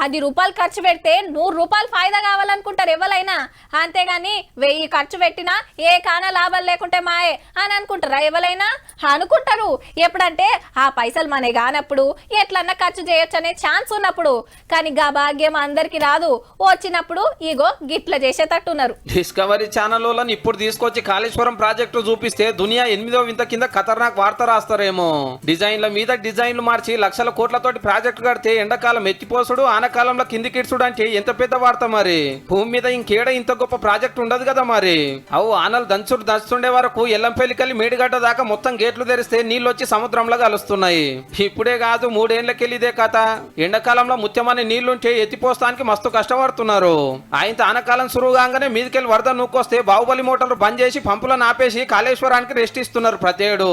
పది రూపాయలు ఖర్చు పెడితే నూరు రూపాయలు ఫాయిదా కావాలనుకుంటారు ఎవరైనా. అంతేగాని వెయ్యి ఖర్చు పెట్టినా ఏ కాన లాభం లేకుంటే మాయే అని అనుకుంటారా ఎవరైనా? అనుకుంటారు. ఎప్పుడంటే ఆ పైసలు మనే కానప్పుడు ఎట్లన్నా ఖర్చు చేయొచ్చు అనే ఛాన్స్ ఉన్నప్పుడు. కానీ గా భాగ్యం అందరికి రాదు. వచ్చినప్పుడు ఇగో గిట్ల చేసేటట్టున్నారు. డిస్కవరీ ఛానల్ వాళ్ళని ఇప్పుడు తీసుకొచ్చి కాళేశ్వరం ప్రాజెక్టు చూపిస్తే దునియా ఎనిమిదో వింత కింద ఖతర్నాక్ వార్త రాస్తారేమో. డిజైన్ల మీద డిజైన్లు మార్చి లక్షల కోట్లతోటి ప్రాజెక్టు కడితే ఎండాకాలం ఎత్తిపోసుడు కాలంలో కింది కిడ్సుడు అంటే ఎంత పెద్ద వార్త మరి? భూమి మీద ఇంకేడ ఇంత గొప్ప ప్రాజెక్ట్ ఉండదు కదా మరి? అవు ఆనలు దంచుడు దంచుండే వరకు ఎల్లంపల్లికెళ్ళి మేడిగడ్డ దాకా మొత్తం గేట్లు తెరిస్తే నీళ్ళు వచ్చి సముద్రంలో కలుస్తున్నాయి. ఇప్పుడే కాదు మూడేళ్ళకెళ్ళి ఇదే కథ. ఎండాకాలంలో ముత్యమని నీళ్ళుంటే ఎత్తిపోస్తానికి మస్తు కష్టపడుతున్నారు. ఆయన ఆనకాలం సురువుగానే మీదకెళ్ళి వరద నూకొస్తే బాహుబలి మోటార్లు బంద్ చేసి పంపులను ఆపేసి కాళేశ్వరానికి రెస్ట్ ఇస్తున్నారు ప్రతేడు.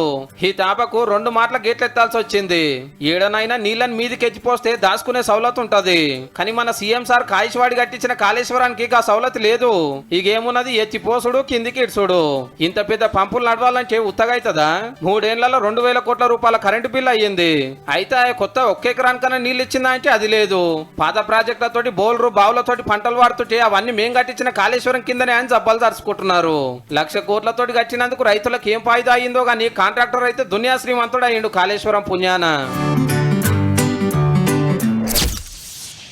ఈ తాపకు రెండు మాటల గేట్లు ఎత్తాల్సి వచ్చింది ఏడనైనా నీళ్ళని మీదికి ఎత్తిపోస్తే దాచుకునే సౌలత్ ఉంటది కానీ మన సీఎం సార్ కాయిష్వాడి కట్టించిన కాళేశ్వరానికి ఆ సౌలత్ లేదు. ఇగేమున్నది ఎత్తిపోసుడు కిందికి ఇడ్చుడు ఇంత పెద్ద పంపులు నడవాలంటే ఉత్తగా అవుతుందా మూడేళ్ళలో రెండు వేల కోట్ల రూపాయల కరెంటు బిల్ అయ్యింది. అయితే ఆ కొత్త ఒక్క ఎకరానికన్నా నీళ్ళు ఇచ్చిందా అంటే అది లేదు. పాత ప్రాజెక్టులతోటి బోల్రు బావులతోటి పంటలు వాడుతుంటే అవన్నీ మేం కట్టించిన కాళేశ్వరం కిందనే అని జబ్బలు దరుచుకుంటున్నారు లక్ష కోట్లతోటి కట్టినందుకు రైతులకు ఏం ఫాయిదా అయిందో గానీ కాంట్రాక్టర్ అయితే దునియా శ్రీమంతుడు అయ్యిండు కాళేశ్వరం పుణ్యాన.